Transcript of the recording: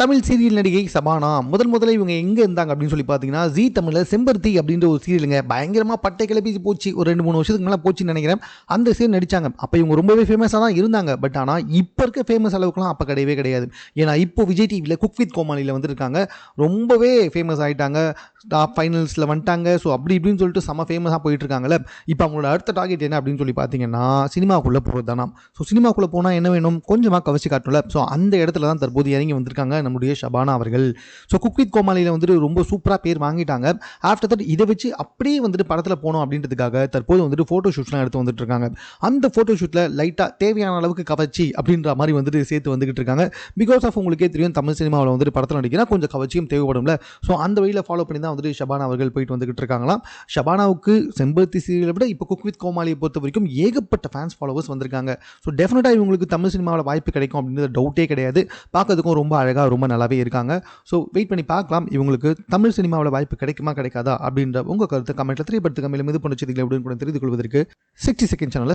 Tamil serial நடிகை சபானா. முதல் முதல்ல இவங்க எங்கே இருந்தாங்க அப்படின்னு சொல்லி பார்த்தீங்கன்னா ஜி தமிழில் செம்பருத்தி அப்படின்ற ஒரு சீரியலுங்க பயங்கரமாக பட்டை கிளப்பி போச்சு. ஒரு ரெண்டு மூணு வருஷத்துக்கு மேலே போச்சுன்னு நினைக்கிறேன். அந்த சீரியல் நடித்தாங்க அப்போ இவங்க ரொம்பவே ஃபேமஸாக தான் இருந்தாங்க. பட் ஆனால் இப்போ இருக்க ஃபேமஸ் அளவுக்குலாம் அப்போ கிடையவே கிடையாது. ஏன்னா இப்போ விஜய் டிவியில் குக் வித் கோமாளியில் வந்துருக்காங்க. ரொம்பவே ஃபேமஸ் ஆகிட்டாங்க டாப் ஃபைனல்ஸில் வந்துட்டாங்க. ஸோ அப்படி இப்படின்னு சொல்லிட்டு செம்ம ஃபேமஸாக போயிட்டுருக்காங்கல்ல. இப்போ அவங்களோட அடுத்த டார்கெட் என்ன அப்படின்னு சொல்லி பார்த்தீங்கன்னா சினிமாக்குள்ளே போகிறது தானா ஸோ சினிமாக்குள்ளே போனால் என்ன வேணும்? கொஞ்சமாக கவர்ச்சி காட்டணும்ல. ஸோ அந்த இடத்துல தான் தற்போது இறங்கி வந்திருக்காங்க நம்முடைய ஷபானா அவர்கள். ஸோ குக்வித் கோமாளியில் வந்துட்டு ரொம்ப சூப்பராக பேர் வாங்கிட்டாங்க. ஆஃப்டர் தட் இதை வச்சு அப்படியே வந்துட்டு படத்தில் போனோம் அப்படின்றதுக்காக தற்போது வந்துட்டு ஃபோட்டோ ஷூட்ஸ்லாம் எடுத்து வந்துட்டு இருக்காங்க. அந்த ஃபோட்டோ ஷூட்டில் லைட்டாக தேவையான அளவுக்கு கவர்ச்சி அப்படின்ற மாதிரி வந்துட்டு சேர்த்து வந்துகிட்டு இருக்காங்க. பிகாஸ் ஆஃப் உங்களுக்கே தெரியும் தமிழ் சினிமாவில் வந்துட்டு படத்தில் நடிக்கிறா கொஞ்சம் கவர்ச்சியும் தேவைப்படும்ல. ஸோ அந்த வழியில் ஃபாலோ பண்ணி தான் மாதிரி ஷபானா அவர்கள் போயிட்டு வந்துகிட்டு இருக்காங்களாம். ஷபானாவுக்கு செம்பருத்தி சீரியலை விட இப்போ குக் வித் கோமாளியை பொறுத்த வரைக்கும் ஏகப்பட்ட ஃபேன்ஸ் ஃபாலோவர்ஸ் வந்திருக்காங்க. ஸோ டெஃபினட்டாக இவங்களுக்கு தமிழ் சினிமாவில் வாய்ப்பு கிடைக்கும் அப்படின்றது டவுட்டே கிடையாது. பார்க்கறதுக்கும் ரொம்ப அழகாக ரொம்ப நல்லாவே இருக்காங்க. ஸோ வெயிட் பண்ணி பார்க்கலாம். இவங்களுக்கு தமிழ் சினிமாவில் வாய்ப்பு கிடைக்குமா கிடைக்காதா அப்படின்ற உங்கள் கருத்து கமெண்ட்டில் தெரியப்படுத்துங்க கம்மியில் மீது பண்ணி செய்திகளை உடனுக்குடன் தெரிந்து கொள்வதற்கு சிக்ஸ்டி செகண்ட் சேனலில்